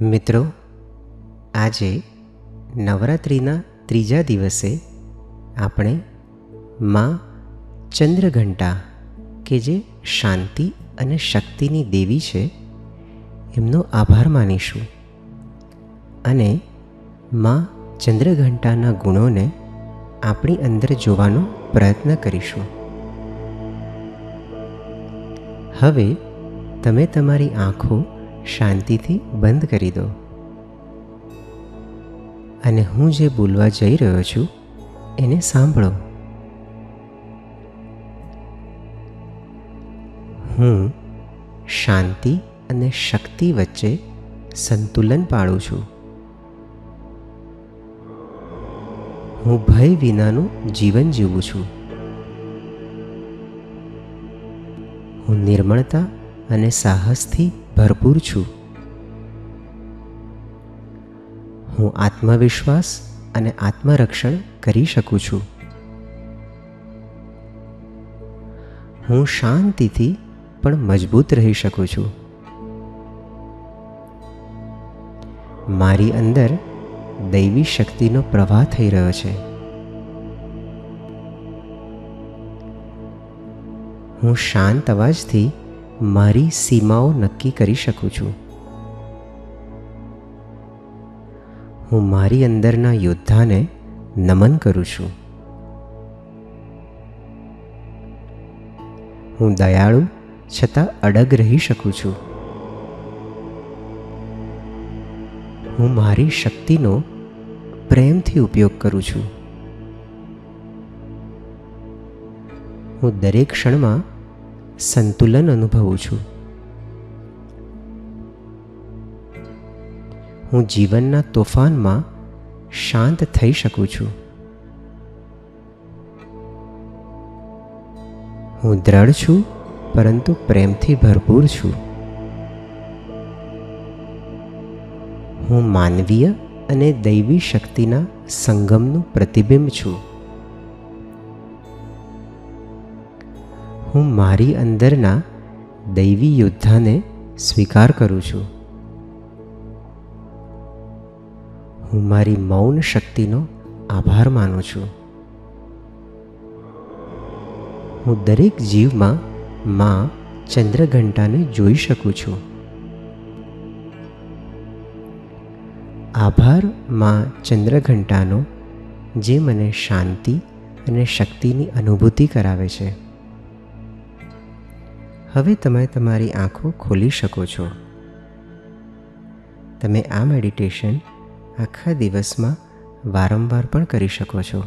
મિત્રો, આજે નવરાત્રિના ત્રીજા દિવસે આપણે માં ચંદ્રઘંટા કે જે શાંતિ અને શક્તિની દેવી છે, એમનો આભાર માનીશું. અને માં ચંદ્રઘંટાના ગુણોને આપણી અંદર જોવાનો પ્રયત્ન કરીશું. હવે તમે તમારી આંખો શાંતિથી બંધ કરી દો. અને હું જે બોલવા જઈ રહ્યો છું, એને સાંભળો. હું શાંતિ અને શક્તિ વચ્ચે સંતુલન પાડું છું. હું ભય વિનાનું જીવન જીવું છું. હું નિર્મળતા અને સાહસથી ભરપૂર છું. હું આત્મવિશ્વાસ અને આત્મરક્ષણ કરી શકું છું. હું શાંતિથી પણ મજબૂત રહી શકું છું. મારી અંદર દૈવી શક્તિનો પ્રવાહ થઈ રહ્યો છે. હું શાંત અવાજથી મારી સીમાઓ નક્કી કરી શકું છું. હું મારી અંદરના યોદ્ધાને નમન કરું છું. હું દયાળુ છતાં અડગ રહી શકું છું. હું મારી શક્તિનો પ્રેમથી ઉપયોગ કરું છું. હું દરેક ક્ષણમાં સંતુલન અનુભવું છું. હું જીવનના તોફાનમાં શાંત થઈ શકું છું. હું દ્રઢ છું, પરંતુ પ્રેમથી ભરપૂર છું. હું માનવીય અને દૈવી શક્તિના સંગમનું પ્રતિબિંબ છું. હું મારી અંદરના દૈવી યોદ્ધાને સ્વીકાર કરું છું. હું મારી મૌન શક્તિનો આભાર માનું છું. હું દરેક જીવમાં માં ચંદ્રઘંટાને જોઈ શકું છું. આભારમાં ચંદ્રઘંટાનો જે મને શાંતિ અને શક્તિની અનુભૂતિ કરાવે છે. હવે તમે તમારી આંખો ખોલી શકો છો. તમે આ મેડિટેશન આખા દિવસમાં વારંવાર પણ કરી શકો છો.